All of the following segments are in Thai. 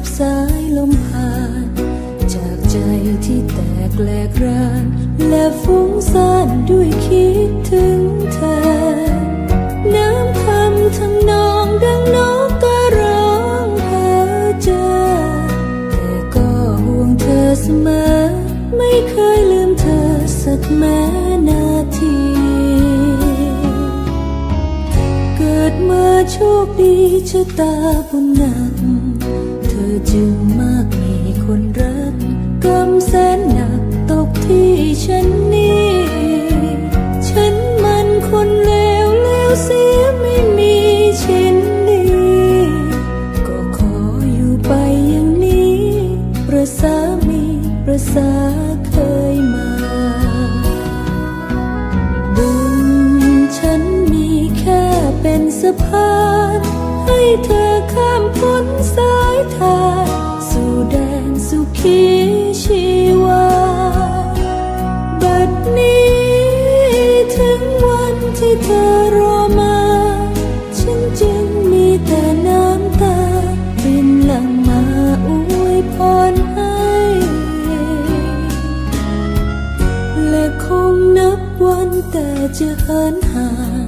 กับสายลมผ่าน จากใจที่แตกแหลกราน และฟุ้งซ่านด้วยคิดถึงเธอ น้ำคำทำนองดังนกกระร้องเพ้อเจอ แต่ก็ห่วงเธอเสมอ ไม่เคยลืมเธอสักแม้นาทีเกิดมาโชคดีชะตาบุญหนัก จึงมากมีคนรักกรรมแสนหนักตกที่ฉันนี่ฉันมันคนเลวเลวเสียไม่มีชิ้นดีก็ขออยู่ไปอย่างนี้ประสามีประสาเคยมาบุญฉันมีแค่เป็นสะพาน เธอข้ามพ้นสายทางสู่แดนสุขีชีวา บัดนี้ถึงวันที่เธอรอมา ฉันจึงมีแต่น้ำตารินหลั่งมาอวยพรให้ และคงนับวันแต่จะเหินห่าง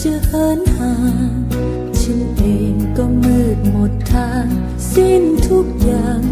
จะเหินห่าง ฉันเองก็มืดหมดทาง สิ้นทุกอย่าง